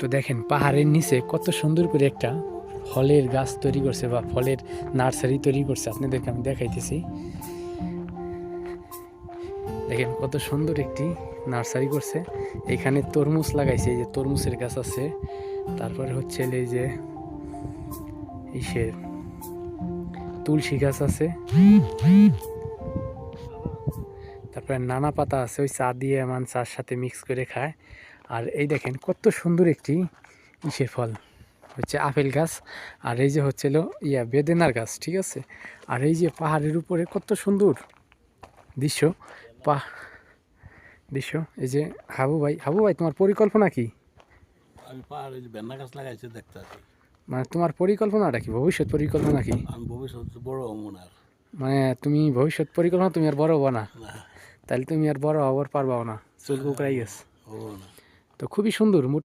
তো দেখেন, পাহাড়ের নিচে কত সুন্দর করে একটা ফলের গাছ তৈরি করছে বা ফলের নার্সারি তৈরি করছে, আপনাদেরকে আমি দেখাইতেছি। দেখেন কত সুন্দর একটি নার্সারি করছে। এখানে তরমুজ লাগাইছে, এই যে তরমুজের গাছ আছে। তারপরে হচ্ছে এই যে ইসের তুলসী গাছ আছে। তারপরে নানা পাতা আছে, ওই চা দিয়ে মান চার সাথে মিক্স করে খায়। আর এই দেখেন কত সুন্দর একটি ইসের ফল। হচ্ছে আপেল গাছ আর এই যে হচ্ছিল ইয়া বেদেনার গাছ ঠিক আছে? আর এই যে পাহাড়ের উপরে কত সুন্দর দৃশ্য। পা দৃশ্য এই যে হাবু ভাই হাবু ভাই তোমার পরিকল্পনা কি? আমি পাহাড়ে যে গাছ লাগাইছে দেখতে মানে তোমার পরিকল্পনাটা কি ভবিষ্যৎ পরিকল্পনা কি আমি ভবিষ্যতে বড় মানে তুমি ভবিষ্যৎ পরিকল্পনা তুমি আর বড় হব না। তাহলে তুমি আর বড় হবার পারবাও না। চুল কুকড়াই গেছে। হব না। তো খুবই সুন্দর।